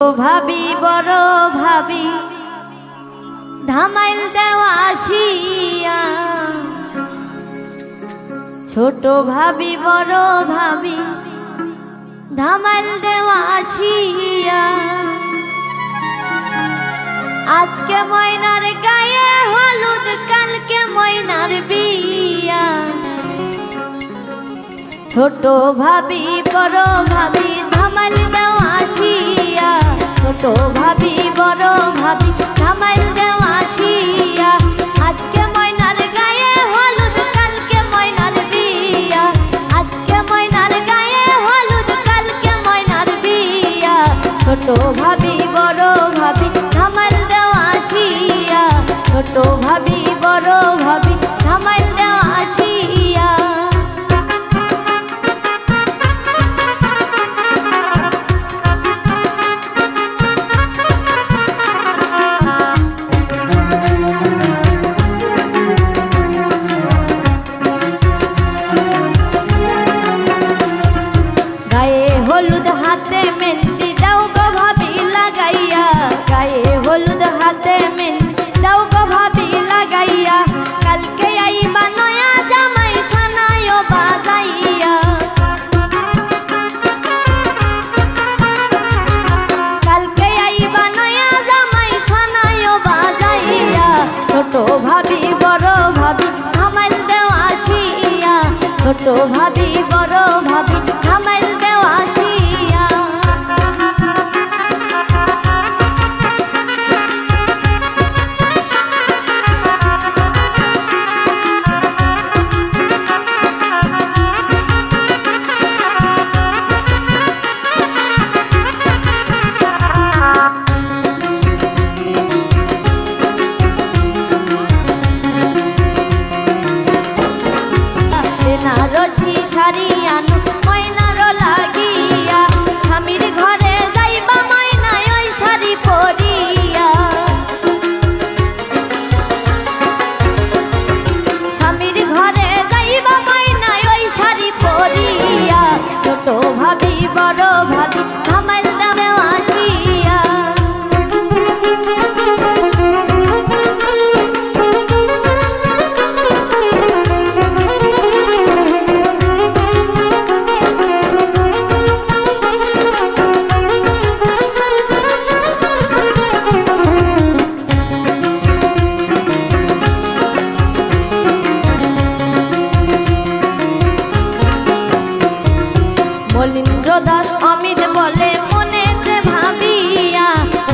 ভাবি, বড় ভাবি, ধামাইল দেওয়া আসিয়া। ছোট ভাবি, বড় ভাবি, ধামাইল দেওয়া আসিয়া। আজকে ময়নার গায়ে হলুদ, কালকে ময়নার বিয়া। ছোট ভাবি, বড় ভাবি, ধামাইল দেওয়া ছোট ভাবি, বড় ভাবি ধামাল দেওয়া আজকে ময়নার গায়ে হলুদ, কালকে ময়নার বিয়া। আজকে ময়নার গায়ে হলুদ, কালকে ময়নার বিয়া। ছোট ভাবি, বড় ভাবি ধামাল দেওয়া ছোট ভাবি, বড় ভাবি ধামাল ছোট ভাবি বড় ভাবি বেনারসি রশি আনু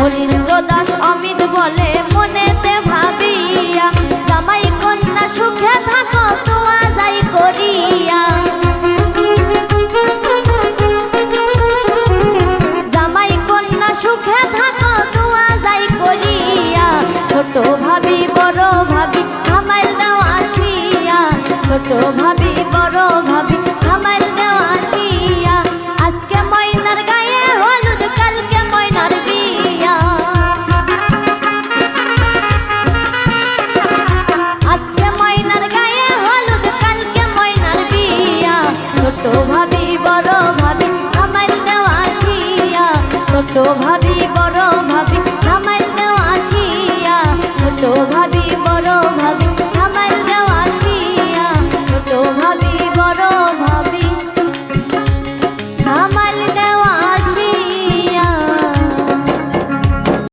মলিন্দ্র ছোট ভাবি বড় ভাবি আমার দেওয়া আসিয়া ছোট ভাবি